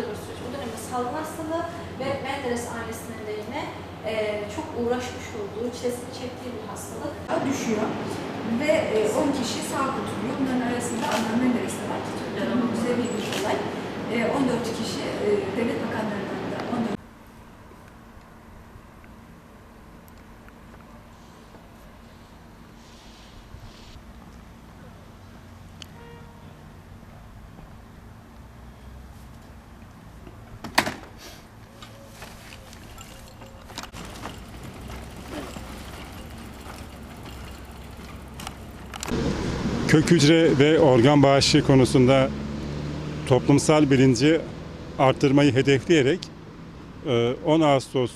sancılı bir süreç. Bu dönemde salgın hastalığı ve Menderes ailesinin de yine e, çok uğraşmış olduğu, çilesini çektiği bir hastalık. düşüyor ve e, 10 kişi sağ kurtuluyor. Bunların arasında Adnan Menderes de var. Türkiye'de ama güzel bir olay. E, 14 kişi e, devlet bakanlarından da 14 Kök hücre ve organ bağışı konusunda toplumsal bilinci arttırmayı hedefleyerek e, 10 Ağustos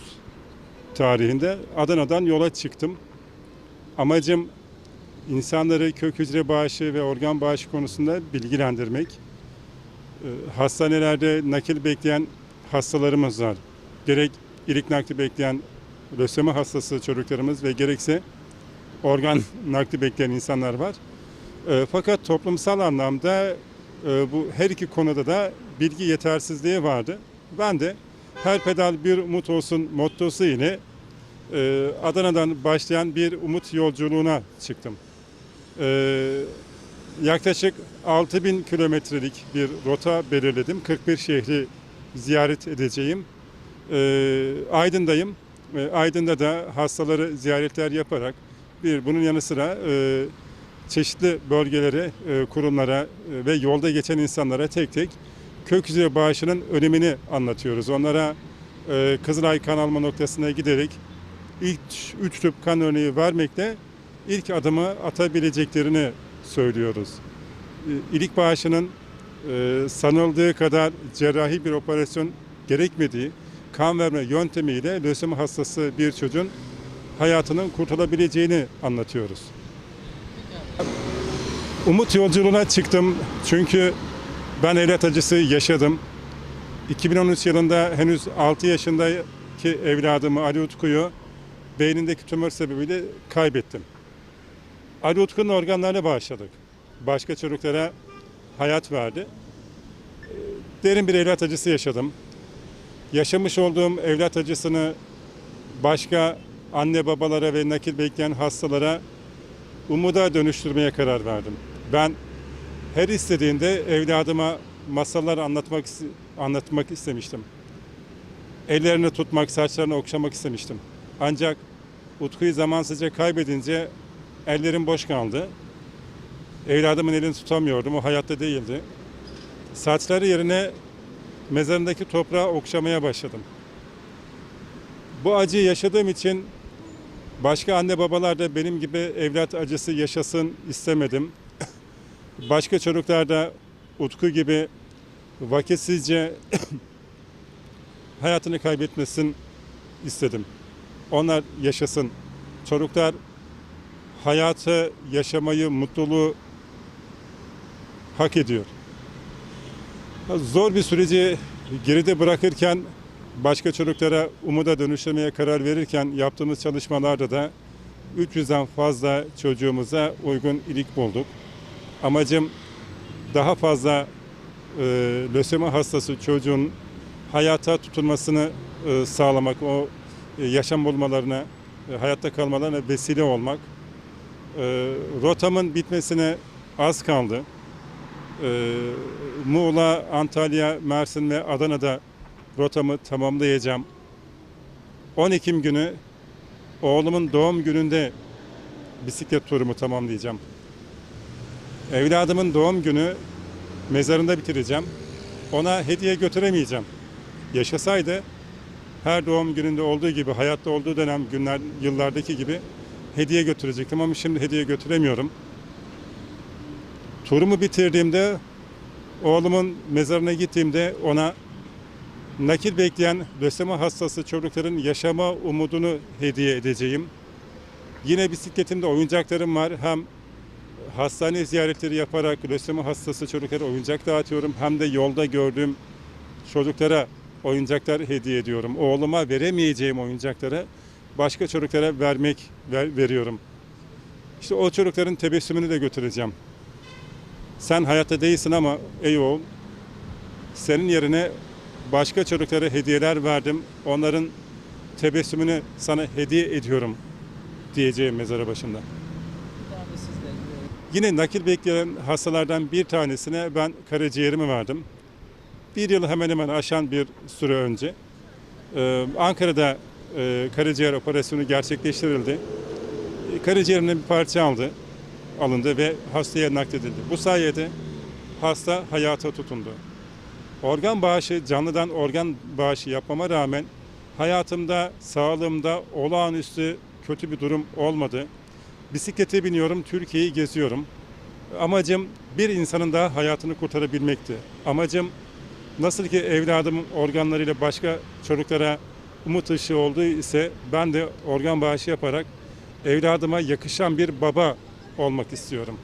tarihinde Adana'dan yola çıktım. Amacım insanları kök hücre bağışı ve organ bağışı konusunda bilgilendirmek. E, Hastanelerde nakil bekleyen hastalarımız var. Gerek ilik nakli bekleyen lösemi hastası çocuklarımız ve gerekse organ nakli bekleyen insanlar var. E, fakat toplumsal anlamda e, bu her iki konuda da bilgi yetersizliği vardı. Ben de her pedal bir umut olsun mottosu ile e, Adana'dan başlayan bir umut yolculuğuna çıktım. E, yaklaşık 6000 kilometrelik bir rota belirledim. 41 şehri ziyaret edeceğim. E, Aydın'dayım. E, Aydın'da da hastaları ziyaretler yaparak bir bunun yanı sıra e, çeşitli bölgelere, kurumlara e, ve yolda geçen insanlara tek tek kök hücre bağışının önemini anlatıyoruz. Onlara e, Kızılay kan alma noktasına giderek ilk 3 tüp kan örneği vermekle ilk adımı atabileceklerini söylüyoruz. E, İlik bağışının sanıldığı kadar cerrahi bir operasyon gerekmediği kan verme yöntemiyle lösemi hastası bir çocuğun hayatının kurtulabileceğini anlatıyoruz. Umut yolculuğuna çıktım çünkü ben evlat acısı yaşadım. 2013 yılında henüz 6 yaşındaki evladımı Ali Utku'yu beynindeki tümör sebebiyle kaybettim. Ali Utku'nun organlarını bağışladık. Başka çocuklara hayat verdi. Derin bir evlat acısı yaşadım. Yaşamış olduğum evlat acısını başka anne babalara ve nakil bekleyen hastalara umuda dönüştürmeye karar verdim. Ben her istediğinde evladıma masallar anlatmak anlatmak istemiştim. Ellerini tutmak, saçlarını okşamak istemiştim. Ancak Utku'yu zamansızca kaybedince ellerim boş kaldı. Evladımın elini tutamıyordum, o hayatta değildi. Saçları yerine mezarındaki toprağı okşamaya başladım. Bu acıyı yaşadığım için Başka anne babalar da benim gibi evlat acısı yaşasın istemedim. Başka çocuklar da Utku gibi vakitsizce hayatını kaybetmesin istedim. Onlar yaşasın. Çocuklar hayatı, yaşamayı, mutluluğu hak ediyor. Zor bir süreci geride bırakırken başka çocuklara umuda dönüştürmeye karar verirken yaptığımız çalışmalarda da 300'den fazla çocuğumuza uygun ilik bulduk. Amacım daha fazla e, lösemi hastası çocuğun hayata tutunmasını e, sağlamak, o e, yaşam bulmalarına, e, hayatta kalmalarına vesile olmak. E, rotamın bitmesine az kaldı. E, Muğla, Antalya, Mersin ve Adana'da rotamı tamamlayacağım. 10 Ekim günü oğlumun doğum gününde bisiklet turumu tamamlayacağım. Evladımın doğum günü mezarında bitireceğim. Ona hediye götüremeyeceğim. Yaşasaydı her doğum gününde olduğu gibi, hayatta olduğu dönem günler, yıllardaki gibi hediye götürecektim ama şimdi hediye götüremiyorum. Turumu bitirdiğimde oğlumun mezarına gittiğimde ona nakil bekleyen lösemi hastası çocukların yaşama umudunu hediye edeceğim. Yine bisikletimde oyuncaklarım var. Hem hastane ziyaretleri yaparak lösemi hastası çocuklara oyuncak dağıtıyorum. Hem de yolda gördüğüm çocuklara oyuncaklar hediye ediyorum. Oğluma veremeyeceğim oyuncakları başka çocuklara vermek ver, veriyorum. İşte o çocukların tebessümünü de götüreceğim. Sen hayatta değilsin ama ey oğul senin yerine başka çocuklara hediyeler verdim. Onların tebessümünü sana hediye ediyorum diyeceğim mezara başında. Yine nakil bekleyen hastalardan bir tanesine ben karaciğerimi verdim. Bir yıl hemen hemen aşan bir süre önce e, Ankara'da e, karaciğer operasyonu gerçekleştirildi. E, bir parça aldı, alındı ve hastaya nakledildi. Bu sayede hasta hayata tutundu. Organ bağışı, canlıdan organ bağışı yapmama rağmen hayatımda, sağlığımda olağanüstü kötü bir durum olmadı. Bisiklete biniyorum, Türkiye'yi geziyorum. Amacım bir insanın daha hayatını kurtarabilmekti. Amacım nasıl ki evladımın organlarıyla başka çocuklara umut ışığı olduğu ise ben de organ bağışı yaparak evladıma yakışan bir baba olmak istiyorum.